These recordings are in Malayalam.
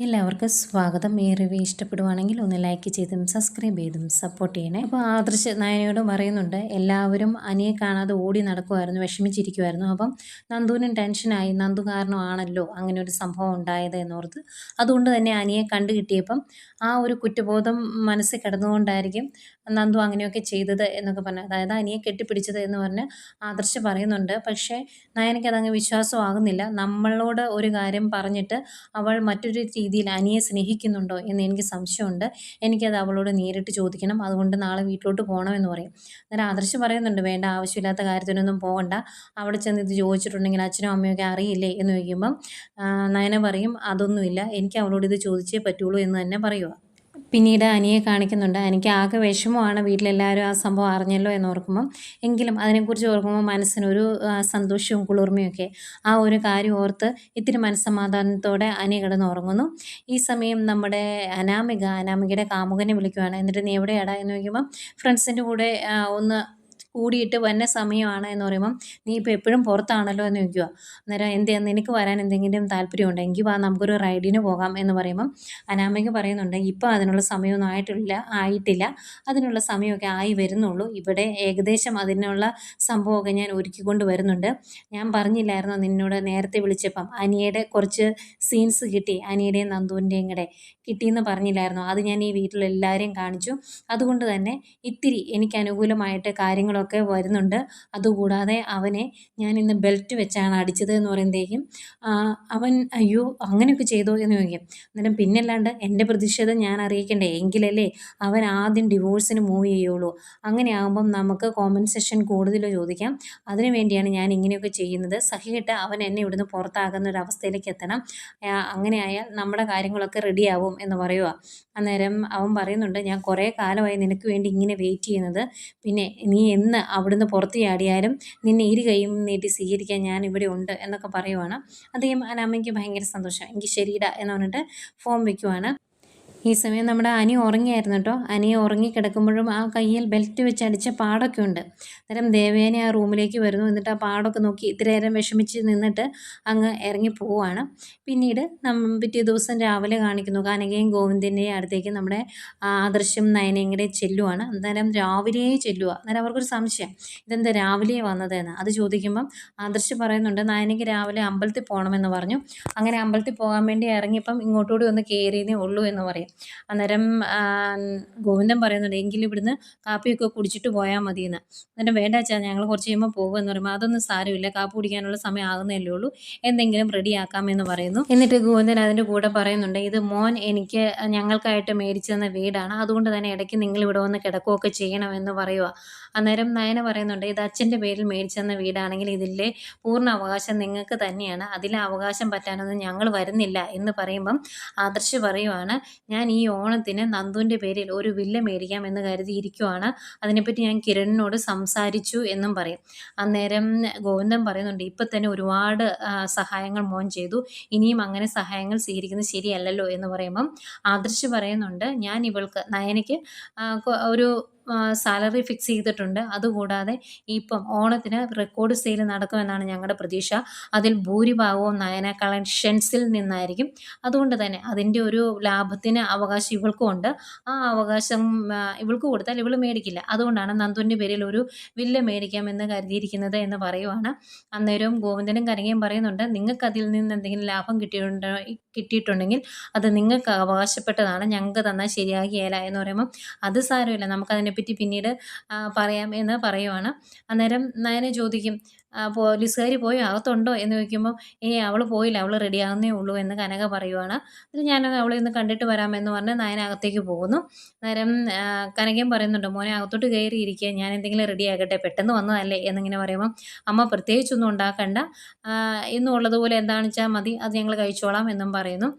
എല്ലാവർക്കും സ്വാഗതം. ഈ റിവ്യൂ ഇഷ്ടപ്പെടുവാണെങ്കിൽ ഒന്ന് ലൈക്ക് ചെയ്തും സബ്സ്ക്രൈബ് ചെയ്തും സപ്പോർട്ട് ചെയ്യണേ. അപ്പോൾ ആദർശ് നായനയോട് പറയുന്നുണ്ട് എല്ലാവരും അനിയെ കാണാതെ ഓടി നടക്കുമായിരുന്നു വിഷമിച്ചിരിക്കുമായിരുന്നു അപ്പം നന്ദുവിനും ടെൻഷനായി നന്ദു കാരണമാണല്ലോ അങ്ങനെ ഒരു സംഭവം ഉണ്ടായത് എന്നോർത്ത്. അതുകൊണ്ട് തന്നെ അനിയെ കണ്ടു കിട്ടിയപ്പം ആ ഒരു കുറ്റബോധം മനസ്സിൽ കിടന്നുകൊണ്ടായിരിക്കും നന്ദു അങ്ങനെയൊക്കെ ചെയ്തത് എന്നൊക്കെ പറഞ്ഞു. അതായത് അനിയെ കെട്ടിപ്പിടിച്ചത് എന്ന് പറഞ്ഞ് ആദർശ് പറയുന്നുണ്ട്. പക്ഷേ നയനയ്ക്ക് അതങ്ങ് വിശ്വാസമാകുന്നില്ല. നമ്മളോട് ഒരു കാര്യം പറഞ്ഞിട്ട് അവൾ മറ്റൊരു രീതിയിൽ അനിയെ സ്നേഹിക്കുന്നുണ്ടോ എന്ന് എനിക്ക് സംശയമുണ്ട്. എനിക്കത് അവളോട് നേരിട്ട് ചോദിക്കണം. അതുകൊണ്ട് നാളെ വീട്ടിലോട്ട് പോകണമെന്ന് പറയും. അന്നേരം ആദർശ് പറയുന്നുണ്ട് വേണ്ട ആവശ്യമില്ലാത്ത കാര്യത്തിനൊന്നും പോകണ്ട. അവിടെ ചെന്ന് ഇത് ചോദിച്ചിട്ടുണ്ടെങ്കിൽ അച്ഛനും അമ്മയൊക്കെ അറിയില്ലേ? എന്ന് ചോദിക്കുമ്പം നയന പറയും അതൊന്നുമില്ല. എനിക്ക് അവളോട് ഇത് ചോദിച്ചേ പറ്റുള്ളൂ എന്ന് തന്നെ പറയുക പിന്നീട് അനിയെ കാണിക്കുന്നുണ്ട്. എനിക്ക് ആകെ വിഷമമാണ് വീട്ടിലെല്ലാവരും ആ സംഭവം അറിഞ്ഞല്ലോ എന്ന് ഓർക്കുമ്പം. എങ്കിലും അതിനെക്കുറിച്ച് ഓർക്കുമ്പോൾ മനസ്സിനൊരു സന്തോഷവും കുളിർമയൊക്കെ ആ ഒരു കാര്യം ഓർത്ത് ഇത്തിരി മനസ്സമാധാനത്തോടെ അനി കിടന്ന് ഉറങ്ങുന്നു ഈ സമയം നമ്മുടെ അനാമിക അനാമികയുടെ കാമുകനെ വിളിക്കുവാണ്. എന്നിട്ട് നീ എവിടെയാടാ എന്ന് ചോദിക്കുമ്പം ഫ്രണ്ട്സിന്റെ കൂടെ ഒന്ന് കൂടിയിട്ട് വന്ന സമയമാണ് എന്ന് പറയുമ്പം നീ ഇപ്പോൾ എപ്പോഴും പുറത്താണല്ലോ എന്ന് ചോദിക്കുക. അന്നേരം എന്ത് നിനക്ക് വരാൻ എന്തെങ്കിലും താല്പര്യമുണ്ടോ? എങ്കിൽ വാ നമുക്കൊരു റൈഡിന് പോകാം എന്ന് പറയുമ്പം അനാമയ്ക്ക് പറയുന്നുണ്ട് ഇപ്പോൾ അതിനുള്ള സമയമൊന്നും ആയിട്ടില്ല ആയിട്ടില്ല. അതിനുള്ള സമയമൊക്കെ ആയി വരുന്നുള്ളൂ. ഇവിടെ ഏകദേശം അതിനുള്ള സംഭവമൊക്കെ ഞാൻ ഒരുക്കിക്കൊണ്ട് വരുന്നുണ്ട്. ഞാൻ പറഞ്ഞില്ലായിരുന്നു നിന്നോട് നേരത്തെ വിളിച്ചപ്പം? അനിയുടെ കുറച്ച് സീൻസ് കിട്ടി അനിയുടെയും നന്ദുവിന്റെയും കൂടെ കിട്ടിയെന്ന് പറഞ്ഞില്ലായിരുന്നു? അത് ഞാൻ ഈ വീട്ടിലെല്ലാവരെയും കാണിച്ചു. അതുകൊണ്ട് തന്നെ ഇത്തിരി എനിക്ക് അനുകൂലമായിട്ട് കാര്യങ്ങളൊക്കെ വരുന്നുണ്ട്. അതുകൂടാതെ അവനെ ഞാൻ ഇന്ന് ബെൽറ്റ് വെച്ചാണ് അടിച്ചത് എന്ന് പറയുമ്പോഴേക്കും അവൻ അയ്യോ അങ്ങനെയൊക്കെ ചെയ്തോ എന്ന് ചോദിക്കും. അന്നേരം പിന്നല്ലാണ്ട് എന്റെ പ്രതിഷേധം ഞാൻ അറിയിക്കണ്ടേ? എങ്കിലല്ലേ അവൻ ആദ്യം ഡിവോഴ്സിന് മൂവ് ചെയ്യുള്ളൂ. അങ്ങനെ ആകുമ്പം നമുക്ക് കോമ്പൻസേഷൻ കൂടുതൽ ചോദിക്കാം. അതിനു വേണ്ടിയാണ് ഞാൻ ഇങ്ങനെയൊക്കെ ചെയ്യുന്നത്. സഹിയിട്ട് അവൻ എന്നെ ഇവിടുന്ന് പുറത്താകുന്ന ഒരു അവസ്ഥയിലേക്ക് എത്തണം. അങ്ങനെയായാൽ നമ്മുടെ കാര്യങ്ങളൊക്കെ റെഡിയാവും എന്ന് പറയുക. അന്നേരം അവൻ പറയുന്നുണ്ട് ഞാൻ കുറേ കാലമായി നിനക്ക് വേണ്ടി ഇങ്ങനെ വെയിറ്റ് ചെയ്യുന്നത്. പിന്നെ നീ എന്ന് അവിടുന്ന് പുറത്ത് ചാടിയാലും നിന്നെ ഇരു കൈയും നീട്ടി സ്വീകരിക്കാൻ ഞാൻ ഇവിടെ ഉണ്ട് എന്നൊക്കെ പറയുവാണ്. അദ്ദേഹം അനാമയ്ക്ക് ഭയങ്കര സന്തോഷം. എനിക്ക് ശരിയിടാ എന്ന് പറഞ്ഞിട്ട് ഫോം വയ്ക്കുവാണ് ഈ സമയം നമ്മുടെ അനി ഉറങ്ങിയായിരുന്നു കേട്ടോ. അനി ഉറങ്ങിക്കിടക്കുമ്പോഴും ആ കയ്യിൽ ബെൽറ്റ് വെച്ച് അടിച്ച പാടൊക്കെ ഉണ്ട്. അന്നേരം ദേവേനെ ആ റൂമിലേക്ക് വരുന്നു. എന്നിട്ട് ആ പാടൊക്കെ നോക്കി ഇത്തിരി നേരം വിഷമിച്ച് നിന്നിട്ട് അങ്ങ് ഇറങ്ങി പോവുകയാണ്. പിന്നീട് നമ്മ പിറ്റേ ദിവസം രാവിലെ കാണിക്കുന്നു. കാനകയും ഗോവിന്ദന്റെയും അടുത്തേക്ക് നമ്മുടെ ആദർശം നയനയുടെ ചെല്ലുവാണ്. അന്നേരം രാവിലെ ചെല്ലുക അന്നേരം അവർക്കൊരു സംശയം. ഇതെന്താ രാവിലെ വന്നതെന്ന് അത് ചോദിക്കുമ്പം ആദർശ് പറയുന്നുണ്ട് നയനയ്ക്ക് രാവിലെ അമ്പലത്തിൽ പോകണമെന്ന് പറഞ്ഞു. അങ്ങനെ അമ്പലത്തിൽ പോകാൻ വേണ്ടി ഇറങ്ങിയപ്പം ഇങ്ങോട്ടുകൂടി ഒന്ന് കയറിയതേ ഉള്ളൂ എന്ന് പറയും. അന്നേരം ഗോവിന്ദൻ പറയുന്നുണ്ട് എങ്കിലും ഇവിടുന്ന് കാപ്പിയൊക്കെ കുടിച്ചിട്ട് പോയാൽ മതിയെന്ന്. അന്നേരം വേണ്ട വെച്ചാൽ ഞങ്ങൾ കുറച്ച് കഴിയുമ്പോൾ പോകുമെന്ന് പറയുമ്പോൾ അതൊന്നും സാരമില്ല കാപ്പി കുടിക്കാനുള്ള സമയം ആകുന്നതല്ലേ ഉള്ളൂ. എന്തെങ്കിലും റെഡിയാക്കാമെന്ന് പറയുന്നു. എന്നിട്ട് ഗോവിന്ദൻ അതിന്റെ കൂടെ പറയുന്നുണ്ട് ഇത് മോൻ എനിക്ക് ഞങ്ങൾക്കായിട്ട് മേടിച്ചു തന്ന വീടാണ്. അതുകൊണ്ട് തന്നെ ഇടയ്ക്ക് നിങ്ങൾ ഇവിടെ വന്ന് കിടക്കുകയൊക്കെ ചെയ്യണമെന്ന് പറയുക അന്നേരം നയന പറയുന്നുണ്ട് ഇത് അച്ഛന്റെ പേരിൽ മേടിച്ചു തന്ന വീടാണെങ്കിൽ ഇതിലെ പൂർണ അവകാശം നിങ്ങൾക്ക് തന്നെയാണ്. അതിലെ അവകാശം പറ്റാനൊന്നും ഞങ്ങൾ വരുന്നില്ല എന്ന് പറയുമ്പം ആദർശ് പറയുവാണ് ഞാൻ ഈ ഓണത്തിന് നന്ദുവിന്റെ പേരിൽ ഒരു വില്ല മേടിക്കാം എന്ന് കരുതിയിരിക്കുവാണ്. അതിനെപ്പറ്റി ഞാൻ കിരണിനോട് സംസാരിച്ചു എന്നും പറയും. അന്നേരം ഗോവിന്ദൻ പറയുന്നുണ്ട് ഇപ്പം തന്നെ ഒരുപാട് സഹായങ്ങൾ മോൻ ചെയ്തു. ഇനിയും അങ്ങനെ സഹായങ്ങൾ സ്വീകരിക്കുന്നത് ശരിയല്ലല്ലോ എന്ന് പറയുമ്പം ആദർശ് പറയുന്നുണ്ട് ഞാൻ ഇവൾക്ക് നയനയ്ക്ക് ഒരു സാലറി ഫിക്സ് ചെയ്തിട്ടുണ്ട്. അതുകൂടാതെ ഇപ്പം ഓണത്തിന് റെക്കോർഡ് സെയിൽ നടക്കുമെന്നാണ് ഞങ്ങളുടെ പ്രതീക്ഷ. അതിൽ ഭൂരിഭാഗവും നയന കളക്ഷൻസിൽ നിന്നായിരിക്കും. അതുകൊണ്ട് തന്നെ അതിന്റെ ഒരു ലാഭത്തിന് അവകാശം ഇവൾക്കും ഉണ്ട്. ആ അവകാശം ഇവൾക്ക് കൊടുത്താൽ ഇവൾ മേടിക്കില്ല. അതുകൊണ്ടാണ് നന്ദുവിന്റെ പേരിൽ ഒരു വില്ല മേടിക്കാമെന്ന് കരുതിയിരിക്കുന്നത് എന്ന് പറയുവാണ്. അന്നേരവും ഗോവിന്ദനും കരകയും പറയുന്നുണ്ട് നിങ്ങൾക്ക് അതിൽ നിന്ന് എന്തെങ്കിലും ലാഭം കിട്ടിയിട്ടുണ്ടോ കിട്ടിയിട്ടുണ്ടെങ്കിൽ അത് നിങ്ങൾക്ക് അവകാശപ്പെട്ടതാണ്. ഞങ്ങൾക്ക് തന്നാൽ ശരിയാകിയല്ല എന്ന് പറയുമ്പം അത് സാരമില്ല. നമുക്കതിനെ പറ്റി പിന്നീട് പറയാം എന്ന് പറയുവാണ്. അന്നേരം നയന ചോദിക്കും പോലീസുകാർ പോയി അകത്തുണ്ടോ എന്ന് ചോദിക്കുമ്പോൾ ഏയ് അവൾ പോയില്ല അവൾ റെഡിയാകുന്നേ ഉള്ളൂ എന്ന് കനക പറയുവാണ്. എന്നിട്ട് ഞാൻ അവളെ ഒന്ന് കണ്ടിട്ട് വരാമെന്ന് പറഞ്ഞ് നയന അകത്തേക്ക് പോകുന്നു. നേരം കനകയും പറയുന്നുണ്ട് മോനെ അകത്തോട്ട് കയറിയിരിക്കുക ഞാൻ എന്തെങ്കിലും റെഡി ആകട്ടെ പെട്ടെന്ന് വന്നതല്ലേ എന്നിങ്ങനെ പറയുമ്പോൾ അമ്മ പ്രത്യേകിച്ചൊന്നും ഉണ്ടാക്കണ്ട. ഇന്നും ഉള്ളതുപോലെ എന്താണെന്ന് വെച്ചാൽ മതി അത് ഞങ്ങൾ കഴിച്ചോളാം എന്നും പറയുന്നു.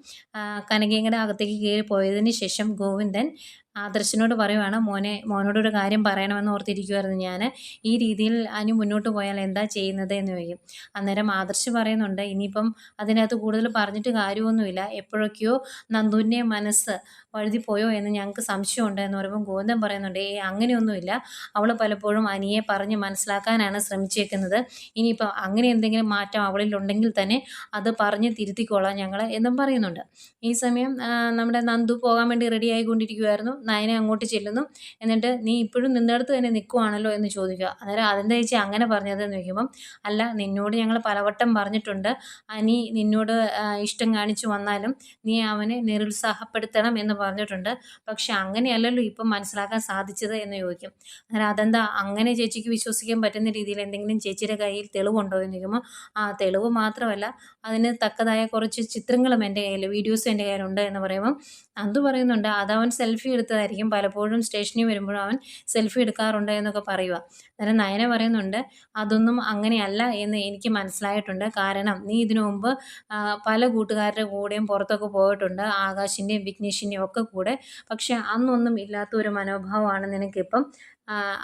കനകയും കൂടെ അകത്തേക്ക് കയറി പോയതിന് ശേഷം ഗോവിന്ദൻ ആദർശിനോട് പറയുവാണ് മോനെ മോനോടൊരു കാര്യം പറയണമെന്ന് ഓർത്തിരിക്കുമായിരുന്നു ഞാൻ ഈ രീതിയിൽ അനു മുന്നോട്ട് പോയാൽ എന്താ ചെയ്യുന്നത്? എന്ന് ചോദിക്കും. അന്നേരം ആദർശ് പറയുന്നുണ്ട് ഇനിയിപ്പം അതിനകത്ത് കൂടുതൽ പറഞ്ഞിട്ട് കാര്യമൊന്നുമില്ല. എപ്പോഴൊക്കെയോ നന്ദുവിന്റെ മനസ്സ് വഴുതിപ്പോയോ എന്ന് ഞങ്ങൾക്ക് സംശയമുണ്ട് എന്ന് പറയുമ്പോൾ ഗോവിന്ദൻ പറയുന്നുണ്ട് ഏ അങ്ങനെയൊന്നുമില്ല. അവൾ പലപ്പോഴും അനിയെ പറഞ്ഞ് മനസ്സിലാക്കാനാണ് ശ്രമിച്ചേക്കുന്നത്. ഇനിയിപ്പം അങ്ങനെ എന്തെങ്കിലും മാറ്റം അവളിൽ ഉണ്ടെങ്കിൽ തന്നെ അത് പറഞ്ഞ് തിരുത്തിക്കോളാം ഞങ്ങൾ എന്നും പറയുന്നുണ്ട്. ഈ സമയം നമ്മുടെ നന്ദു പോകാൻ വേണ്ടി റെഡി ആയിക്കൊണ്ടിരിക്കുമായിരുന്നു നയനെ അങ്ങോട്ട് ചെല്ലുന്നു. എന്നിട്ട് നീ ഇപ്പോഴും നിന്നിടത്ത് തന്നെ നിൽക്കുവാണല്ലോ എന്ന് ചോദിക്കുക. അന്നേരം അതെന്താ ചേച്ചി അങ്ങനെ പറഞ്ഞത് എന്ന് ചോദിക്കുമ്പം അല്ല നിന്നോട് ഞങ്ങൾ പലവട്ടം പറഞ്ഞിട്ടുണ്ട്. അനി നിന്നോട് ഇഷ്ടം കാണിച്ചു വന്നാലും നീ അവനെ നിരുത്സാഹപ്പെടുത്തണം എന്ന് പറഞ്ഞിട്ടുണ്ട്. പക്ഷെ അങ്ങനെയല്ലല്ലോ ഇപ്പം മനസ്സിലാക്കാൻ സാധിച്ചത് എന്ന് ചോദിക്കും. അന്നേരം അതെന്താ? അങ്ങനെ ചേച്ചിക്ക് വിശ്വസിക്കാൻ പറ്റുന്ന രീതിയിൽ എന്തെങ്കിലും ചേച്ചിയുടെ കയ്യിൽ തെളിവുണ്ടോ? എന്ന് ചോദിക്കുമ്പോൾ ആ തെളിവ് മാത്രമല്ല. അതിന് തക്കതായ കുറച്ച് ചിത്രങ്ങളും എന്റെ കയ്യിൽ വീഡിയോസും എന്റെ കയ്യിലുണ്ട് എന്ന് പറയുമ്പം അന്തു പറയുന്നുണ്ട്. അതവൻ സെൽഫി എടുത്തതായിരിക്കും പലപ്പോഴും സ്റ്റേഷനിൽ വരുമ്പോഴും അവൻ സെൽഫി എടുക്കാറുണ്ട് എന്നൊക്കെ പറയുക. അന്നേരം നയന പറയുന്നുണ്ട് അതൊന്നും അങ്ങനെയല്ല എന്ന് എനിക്ക് മനസ്സിലായിട്ടുണ്ട്. കാരണം നീ ഇതിനു മുമ്പ് പല കൂട്ടുകാരുടെ കൂടെയും പുറത്തൊക്കെ പോയിട്ടുണ്ട്. ആകാശിന്റെയും വിഘ്നേഷിന്റെയും ഒക്കെ കൂടെ. പക്ഷെ അന്നൊന്നും ഇല്ലാത്ത ഒരു മനോഭാവമാണ് നിനക്കിപ്പം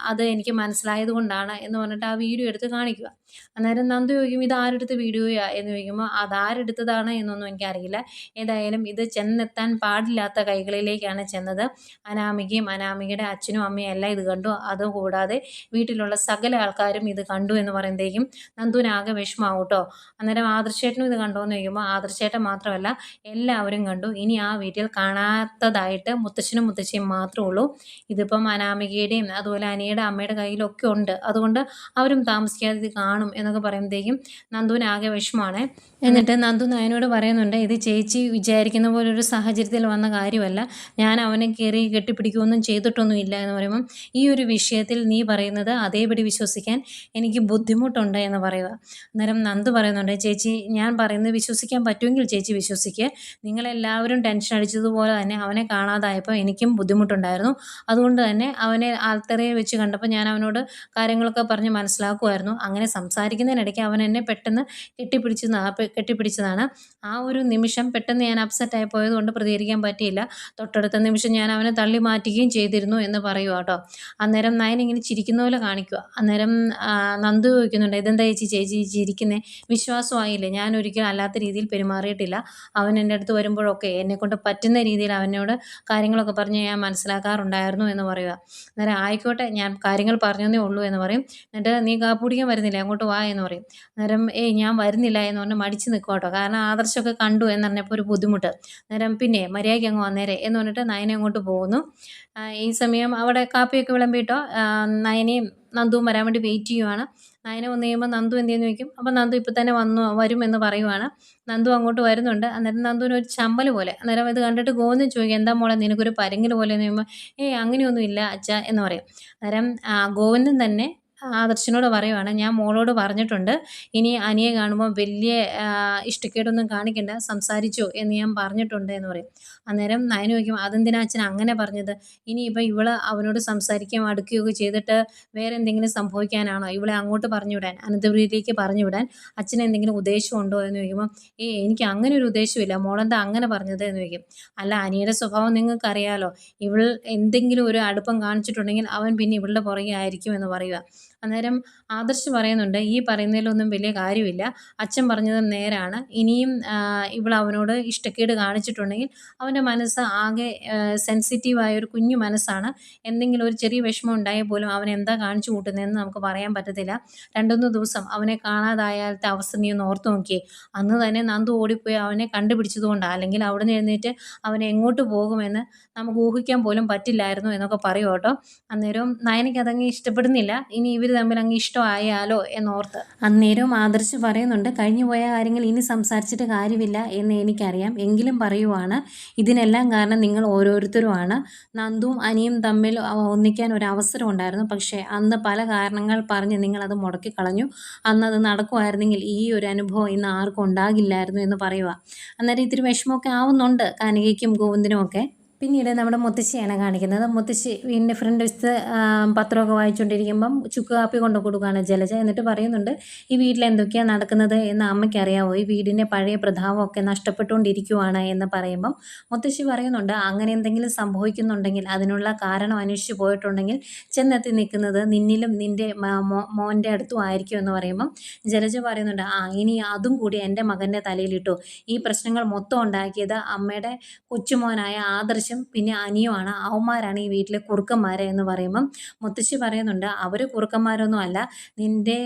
അത് എനിക്ക് മനസ്സിലായത് കൊണ്ടാണ് എന്ന് പറഞ്ഞിട്ട് ആ വീഡിയോ എടുത്ത് കാണിക്കുക. അന്നേരം നന്ദു ചോദിക്കും ഇത് ആരെടുത്ത് വീഡിയോയാ എന്ന് ചോദിക്കുമ്പോൾ അത് ആരെടുത്തതാണ് എന്നൊന്നും എനിക്കറിയില്ല. ഏതായാലും ഇത് ചെന്നെത്താൻ പാടില്ലാത്ത കൈകളിലേക്കാണ് ചെന്നത്. അനാമികയും അനാമികയുടെ അച്ഛനും അമ്മയും എല്ലാം ഇത് കണ്ടു. അതുകൂടാതെ വീട്ടിലുള്ള സകല ആൾക്കാരും ഇത് കണ്ടു എന്ന് പറയുമ്പോഴേക്കും നന്ദുവിനാകെ വിഷമാവും കേട്ടോ. അന്നേരം ആദർശേട്ടനും ഇത് കണ്ടോ എന്ന് ചോദിക്കുമ്പോൾ ആദർശേട്ടൻ മാത്രമല്ല എല്ലാവരും കണ്ടു. ഇനി ആ വീട്ടിൽ കാണാത്തതായിട്ട് മുത്തശ്ശനും മുത്തശ്ശിയും മാത്രമേ ഉള്ളൂ. ഇതിപ്പം അനാമികയുടെയും അതുപോലെ അനിയുടെ അമ്മയുടെ കയ്യിലൊക്കെ ഉണ്ട്. അതുകൊണ്ട് അവരും താമസിക്കാതെ ഇത് കാണും എന്നൊക്കെ പറയുമ്പോഴത്തേക്കും നന്ദുവിന് ആകെ വിഷമാണ് എന്നിട്ട് നന്ദു നയനോട് പറയുന്നുണ്ട് ഇത് ചേച്ചി വിചാരിക്കുന്ന പോലെ ഒരു സാഹചര്യത്തിൽ വന്ന കാര്യമല്ല. ഞാൻ അവനെ കയറി കെട്ടിപ്പിടിക്കുകയൊന്നും ചെയ്തിട്ടൊന്നും ഇല്ല എന്ന് പറയുമ്പം ഈ ഒരു വിഷയത്തിൽ നീ പറയുന്നത് അതേപടി വിശ്വസിക്കാൻ എനിക്ക് ബുദ്ധിമുട്ടുണ്ട് എന്ന് പറയുക. അന്നേരം നന്ദു പറയുന്നുണ്ട് ചേച്ചി ഞാൻ പറയുന്നത് വിശ്വസിക്കാൻ പറ്റുമെങ്കിൽ ചേച്ചി വിശ്വസിക്കുക നിങ്ങളെല്ലാവരും ടെൻഷൻ അടിച്ചതുപോലെ തന്നെ അവനെ കാണാതായപ്പോൾ എനിക്കും ബുദ്ധിമുട്ടുണ്ടായിരുന്നു. അതുകൊണ്ട് തന്നെ അവനെ ആൽത്തറയിൽ വെച്ച് കണ്ടപ്പോൾ ഞാൻ അവനോട് കാര്യങ്ങളൊക്കെ പറഞ്ഞ് മനസ്സിലാക്കുമായിരുന്നു അങ്ങനെ സംസാരിക്കുന്നതിനിടയ്ക്ക് അവൻ എന്നെ പെട്ടെന്ന് കെട്ടിപ്പിടിച്ച് കെട്ടിപ്പിടിച്ചതാണ്. ആ ഒരു നിമിഷം പെട്ടെന്ന് ഞാൻ അപ്സെറ്റായി പോയതുകൊണ്ട് പ്രതികരിക്കാൻ പറ്റിയില്ല. തൊട്ടടുത്ത നിമിഷം ഞാൻ അവനെ തള്ളി മാറ്റുകയും ചെയ്തിരുന്നു എന്ന് പറയുക കേട്ടോ. അന്നേരം നയൻ ഇങ്ങനെ ചിരിക്കുന്ന പോലെ കാണിക്കുക അന്നേരം നന്ദു ചോദിക്കുന്നുണ്ട് ഇതെന്താ ചേച്ചി ചേച്ചി ചിരിക്കുന്നേ? വിശ്വാസമായില്ലേ? ഞാൻ ഒരിക്കലും അല്ലാത്ത രീതിയിൽ പെരുമാറിയിട്ടില്ല. അവൻ എന്റെ അടുത്ത് വരുമ്പോഴൊക്കെ എന്നെക്കൊണ്ട് പറ്റുന്ന രീതിയിൽ അവനോട് കാര്യങ്ങളൊക്കെ പറഞ്ഞ് ഞാൻ മനസ്സിലാക്കാറുണ്ടായിരുന്നു എന്ന് പറയുക അന്നേരം ആയിക്കോട്ടെ ഞാൻ കാര്യങ്ങൾ പറഞ്ഞതേ ഉള്ളൂ എന്ന് പറയും. എന്നിട്ട് നീ കാപ്പുടിക്കാൻ വരുന്നില്ല? അങ്ങോട്ട് വാ എന്ന് പറയും. അന്നേരം ഏയ് ഞാൻ വരുന്നില്ല എന്ന് പറഞ്ഞ് മടിച്ച് നിൽക്കും കാരണം ആദർശമൊക്കെ കണ്ടു എന്ന് പറഞ്ഞപ്പോൾ ഒരു ബുദ്ധിമുട്ട്. അന്നേരം പിന്നെ മര്യാദയ്ക്ക് അങ്ങ് വന്നേരെ എന്ന് പറഞ്ഞിട്ട് നയനെ അങ്ങോട്ട് പോകുന്നു. ഈ സമയം അവിടെ കാപ്പിയൊക്കെ വിളമ്പിയിട്ടോ നയനയും നന്ദുവും വരാൻ വേണ്ടി വെയിറ്റ് ചെയ്യുവാണ്. നയന വന്നു കഴിയുമ്പോൾ നന്ദു എന്ത് ചെയ്യുന്നു ചോദിക്കും? അപ്പോൾ നന്ദു ഇപ്പം തന്നെ വന്നു വരും എന്ന് പറയുവാണ്. നന്ദു അങ്ങോട്ട് വരുന്നുണ്ട്. അന്നേരം നന്ദുവിന് ഒരു ചമ്പൽ പോലെ. അന്നേരം ഇത് കണ്ടിട്ട് ഗോവിന്ദൻ ചോദിക്കും എന്താ മോളെ നിനക്കൊരു പരങ്ങൽ പോലെ? എന്ന് ചോദിക്കുമ്പോൾ ഏയ് അങ്ങനെയൊന്നും ഇല്ല അച്ഛ എന്ന് പറയും. അന്നേരം ഗോവിന്ദൻ തന്നെ ആദർശിനോട് പറയുവാണ്. ഞാൻ മോളോട് പറഞ്ഞിട്ടുണ്ട് ഇനി അനിയെ കാണുമ്പോൾ വലിയ ഇഷ്ടക്കേടൊന്നും കാണിക്കണ്ട സംസാരിച്ചോ എന്ന് ഞാൻ പറഞ്ഞിട്ടുണ്ട് എന്ന് പറയും. അന്നേരം നയന ചോദിക്കും അതെന്തിനാ അച്ഛൻ അങ്ങനെ പറഞ്ഞത്? ഇനിയിപ്പോൾ ഇവൾ അവനോട് സംസാരിക്കുകയും അടുക്കുകയൊക്കെ ചെയ്തിട്ട് വേറെ എന്തെങ്കിലും സംഭവിക്കാനാണോ? ഇവളെ അങ്ങോട്ട് പറഞ്ഞു വിടാൻ അനന്തപുരിയിലേക്ക് പറഞ്ഞു വിടാൻ അച്ഛന് എന്തെങ്കിലും ഉദ്ദേശമുണ്ടോ? എന്ന് ചോദിക്കുമ്പോൾ ഏ എനിക്ക് അങ്ങനെ ഒരു ഉദ്ദേശമില്ല. മോളെന്താ അങ്ങനെ പറഞ്ഞത്? എന്ന് ചോദിക്കും. അല്ല അനിയുടെ സ്വഭാവം നിങ്ങൾക്കറിയാലോ. ഇവൾ എന്തെങ്കിലും ഒരു അടുപ്പം കാണിച്ചിട്ടുണ്ടെങ്കിൽ അവൻ പിന്നെ ഇവളുടെ പുറകെ ആയിരിക്കും എന്ന് പറയുക അന്നേരം ആദർശ് പറയുന്നുണ്ട് ഈ പറയുന്നതിലൊന്നും വലിയ കാര്യമില്ല. അച്ഛൻ പറഞ്ഞത് നേരാണ്. ഇനിയും ഇവൾ അവനോട് ഇഷ്ടക്കേട് കാണിച്ചിട്ടുണ്ടെങ്കിൽ അവന്റെ മനസ്സ് ആകെ സെൻസിറ്റീവായ ഒരു കുഞ്ഞു മനസ്സാണ്. എന്തെങ്കിലും ഒരു ചെറിയ വിഷമം ഉണ്ടായാൽ പോലും അവൻ എന്താ കാണിച്ചു കൂട്ടുന്നതെന്ന് നമുക്ക് പറയാൻ പറ്റത്തില്ല. രണ്ടൊന്ന് ദിവസം അവനെ കാണാതായാലത്തെ അവസ്ഥ നീ ഒന്ന് ഓർത്തു നോക്കിയേ. അന്ന് തന്നെ നന്ദു ഓടിപ്പോയി അവനെ കണ്ടുപിടിച്ചതുകൊണ്ടാണ് അല്ലെങ്കിൽ അവിടെ നിന്ന് എഴുന്നേറ്റ് അവനെ എങ്ങോട്ട് പോകുമെന്ന് നമുക്ക് ഊഹിക്കാൻ പോലും പറ്റില്ലായിരുന്നു എന്നൊക്കെ പറയും കേട്ടോ. അന്നേരം നയനയ്ക്ക് അതങ്ങ് ഇഷ്ടപ്പെടുന്നില്ല. ഇനി ഇവർ തമ്മിൽ അങ്ങ് ഇഷ്ടമായാലോ എന്നോർത്ത്. അന്നേരവും ആദർശ് പറയുന്നുണ്ട് കഴിഞ്ഞു പോയ കാര്യങ്ങൾ ഇനി സംസാരിച്ചിട്ട് കാര്യമില്ല എന്ന് എനിക്കറിയാം. എങ്കിലും പറയുവാണ്. ഇതിനെല്ലാം കാരണം നിങ്ങൾ ഓരോരുത്തരുമാണ്. നന്ദുവും അനിയും തമ്മിൽ ഒന്നിക്കാൻ ഒരു അവസരം ഉണ്ടായിരുന്നു. പക്ഷേ അന്ന് പല കാരണങ്ങൾ പറഞ്ഞ് നിങ്ങളത് മുടക്കി കളഞ്ഞു. അന്ന് അത് നടക്കുമായിരുന്നെങ്കിൽ ഈ ഒരു അനുഭവം ഇന്ന് ആർക്കും ഉണ്ടാകില്ലായിരുന്നു എന്ന് പറയുക. അന്നേരം ഇത്തിരി വിഷമമൊക്കെ ആവുന്നുണ്ട് കാനികയ്ക്കും ഗോവിന്ദനും ഒക്കെ പിന്നീട് നമ്മുടെ മുത്തശ്ശിയാണ് കാണിക്കുന്നത്. മുത്തശ്ശി വീടിന്റെ ഫ്രണ്ട് വശത്ത് പത്രമൊക്കെ വായിച്ചുകൊണ്ടിരിക്കുമ്പം ചുക്ക് കാപ്പി കൊണ്ട് കൊടുക്കുകയാണ് ജലജ. എന്നിട്ട് പറയുന്നുണ്ട് ഈ വീട്ടിൽ എന്തൊക്കെയാണ് നടക്കുന്നത് എന്ന് അമ്മയ്ക്ക് അറിയാമോ ഈ വീടിന്റെ പഴയ പ്രതാപമൊക്കെ നഷ്ടപ്പെട്ടുകൊണ്ടിരിക്കുവാണ് എന്ന് പറയുമ്പം മുത്തശ്ശി പറയുന്നുണ്ട് അങ്ങനെ എന്തെങ്കിലും സംഭവിക്കുന്നുണ്ടെങ്കിൽ അതിനുള്ള കാരണം അന്വേഷിച്ച് പോയിട്ടുണ്ടെങ്കിൽ ചെന്നെത്തി നിൽക്കുന്നത് നിന്നിലും നിന്റെ മോന്റെ അടുത്തും ആയിരിക്കും എന്ന് പറയുമ്പം ജലജ പറയുന്നുണ്ട് ആ ഇനി അതും കൂടി എന്റെ മകന്റെ തലയിലിട്ടു ഈ പ്രശ്നങ്ങൾ മൊത്തം ഉണ്ടാക്കിയത് അമ്മയുടെ കൊച്ചുമോനായ ആദർശ് മുത്തശ്ശും പിന്നെ അനിയുമാണ്. അവന്മാരാണ് ഈ വീട്ടിലെ കുറുക്കന്മാർ എന്ന് പറയുമ്പം മുത്തശ്ശി പറയുന്നുണ്ട് അവർ കുറുക്കന്മാരൊന്നും അല്ല നിന്റെ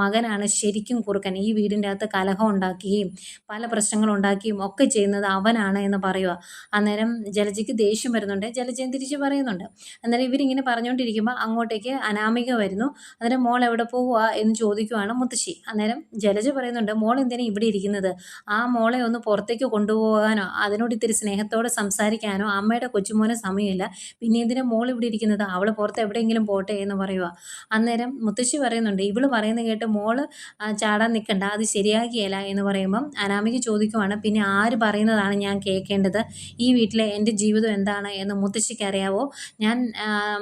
മകനാണ് ശരിക്കും കുറുക്കൻ. ഈ വീടിന്റെ അകത്ത് കലഹം ഉണ്ടാക്കുകയും പല പ്രശ്നങ്ങളും ഉണ്ടാക്കുകയും ഒക്കെ ചെയ്യുന്നത് അവനാണ് എന്ന് പറയുക. അന്നേരം ജലജയ്ക്ക് ദേഷ്യം വരുന്നുണ്ട്. ജലജയും തിരിച്ച് പറയുന്നുണ്ട്. അന്നേരം ഇവരിങ്ങനെ പറഞ്ഞുകൊണ്ടിരിക്കുമ്പോൾ അങ്ങോട്ടേക്ക് അനാമിക വരുന്നു. അന്നേരം മോൾ എവിടെ പോവുക എന്ന് ചോദിക്കുവാണ് മുത്തശ്ശി. അന്നേരം ജലജ പറയുന്നുണ്ട് മോൾ എന്തിനാണ് ഇവിടെ ഇരിക്കുന്നത്? ആ മോളെ ഒന്ന് പുറത്തേക്ക് കൊണ്ടുപോകാനോ അതിനോട് ഇത്തിരി സ്നേഹത്തോടെ സംസാരിക്കാനോ ചെയ്യാനോ അമ്മയുടെ കൊച്ചുമോനെ സമയമില്ല. പിന്നെ ഇതിന്റെ മോൾ ഇവിടെ ഇരിക്കുന്നത്? അവൾ പുറത്ത് എവിടെയെങ്കിലും പോട്ടെ എന്ന് പറയുക അന്നേരം മുത്തശ്ശി പറയുന്നുണ്ട് ഇവൾ പറയുന്നത് കേട്ട് മോൾ ചാടാൻ നിൽക്കണ്ട അത് ശരിയാക്കിയല്ല എന്ന് പറയുമ്പം അനാമിക്ക് ചോദിക്കുവാണ് പിന്നെ ആര് പറയുന്നതാണ് ഞാൻ കേൾക്കേണ്ടത് ഈ വീട്ടിലെ എന്റെ ജീവിതം എന്താണ്? എന്ന് മുത്തശ്ശിക്ക് അറിയാവോ ഞാൻ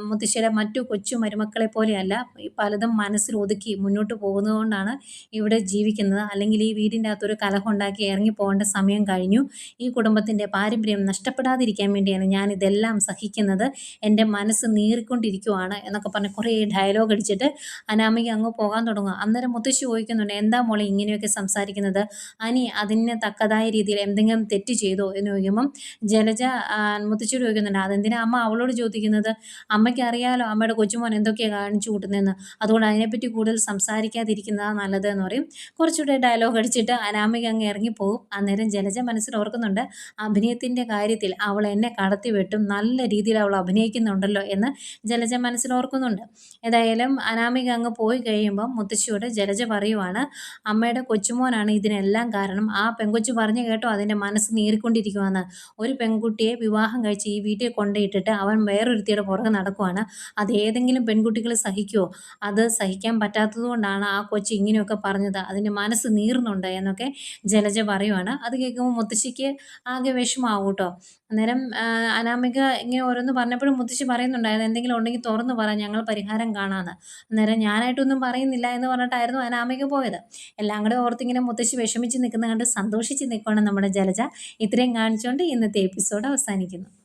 മുത്തശ്ശിയുടെ മറ്റു കൊച്ചു മരുമക്കളെ പോലെയല്ല പലതും മനസ്സിൽ ഒതുക്കി മുന്നോട്ട് പോകുന്നതുകൊണ്ടാണ് ഇവിടെ ജീവിക്കുന്നത്. അല്ലെങ്കിൽ ഈ വീടിന്റെ അകത്തൊരു കലഹം ഉണ്ടാക്കി ഇറങ്ങി പോകേണ്ട സമയം കഴിഞ്ഞു. ഈ കുടുംബത്തിന്റെ പാരമ്പര്യം നഷ്ടപ്പെടാതിരിക്കാൻ വേണ്ടിയാണ് ഞാൻ ഇതെല്ലാം സഹിക്കുന്നത്. എന്റെ മനസ്സ് നീറിക്കൊണ്ടിരിക്കുവാണ് എന്നൊക്കെ പറഞ്ഞ് കുറേ ഡയലോഗ് അടിച്ചിട്ട് അനാമിക അങ്ങ് പോകാൻ തുടങ്ങും അന്നേരം മുത്തശ്ശി ചോദിക്കുന്നുണ്ട് എന്താ മോളെ ഇങ്ങനെയൊക്കെ സംസാരിക്കുന്നത്? അനി അതിന് തക്കതായ രീതിയിൽ എന്തെങ്കിലും തെറ്റ് ചെയ്തോ? എന്ന് ചോദിക്കുമ്പം ജലജ മുത്തശ്ശിയോട് ചോദിക്കുന്നുണ്ട് അതെന്തിനാ അമ്മ അവളോട് ചോദിക്കുന്നത്? അമ്മയ്ക്ക് അറിയാലോ അമ്മയുടെ കൊച്ചുമോൻ എന്തൊക്കെയാണ് കാണിച്ചു കൂട്ടുന്നതെന്ന്? അതുകൊണ്ട് അതിനെപ്പറ്റി കൂടുതൽ സംസാരിക്കാതിരിക്കുന്നതാണ് നല്ലത് എന്ന് പറയും. കുറച്ചുകൂടെ ഡയലോഗ് അടിച്ചിട്ട് അനാമിക അങ്ങ് ഇറങ്ങിപ്പോകും. അന്നേരം ജലജ മനസ്സിൽ ഓർക്കുന്നുണ്ട് അഭിനയത്തിന്റെ കാര്യത്തിൽ അവൾ എന്നെ കടത്തി വെട്ടും നല്ല രീതിയിൽ അവൾ അഭിനയിക്കുന്നുണ്ടല്ലോ എന്ന് ജലജ മനസ്സിൽ ഓർക്കുന്നുണ്ട് ഏതായാലും അനാമിക അങ്ങ് പോയി കഴിയുമ്പം മുത്തശ്ശിയോട് ജലജ പറയുവാണ് അമ്മയുടെ കൊച്ചുമോനാണ് ഇതിനെല്ലാം കാരണം. ആ പെൺകൊച്ചു പറഞ്ഞു കേട്ടോ അതിന്റെ മനസ്സ് നീറിക്കൊണ്ടിരിക്കുവാന്ന്. ഒരു പെൺകുട്ടിയെ വിവാഹം കഴിച്ച് ഈ വീട്ടിൽ കൊണ്ടുപോയിട്ടിട്ട് അവൻ വേറൊരുത്തിയുടെ പുറകെ നടക്കുവാണ്. അത് ഏതെങ്കിലും പെൺകുട്ടികൾ സഹിക്കുമോ അത് സഹിക്കാൻ പറ്റാത്തതുകൊണ്ടാണ് ആ കൊച്ചു ഇങ്ങനെയൊക്കെ പറഞ്ഞത്. അതിന്റെ മനസ്സ് നീറുന്നുണ്ട് എന്നൊക്കെ ജലജ പറയുവാണ്. അത് കേൾക്കുമ്പോൾ മുത്തശ്ശിക്ക് ആകെ വിഷമാവും കേട്ടോ അന്നേരം അനാമിക ഇങ്ങനെ ഓരോന്ന് പറഞ്ഞപ്പോഴും മുത്തശ്ശി പറയുന്നുണ്ടായിരുന്നു എന്തെങ്കിലും ഉണ്ടെങ്കിൽ തുറന്ന് പറ ഞങ്ങൾ പരിഹാരം കാണാമെന്ന് അന്നേരം ഞാനായിട്ടൊന്നും പറയുന്നില്ല എന്ന് പറഞ്ഞിട്ടായിരുന്നു അനാമിക പോയത്. എല്ലാം കൂടെ ഓർത്തിങ്ങനെ മുത്തശ്ശി വിഷമിച്ച് നിൽക്കുന്ന കണ്ട് സന്തോഷിച്ച് നിൽക്കുകയാണ് നമ്മുടെ ജലജ. ഇത്രയും കാണിച്ചുകൊണ്ട് ഇന്നത്തെ എപ്പിസോഡ് അവസാനിക്കുന്നു.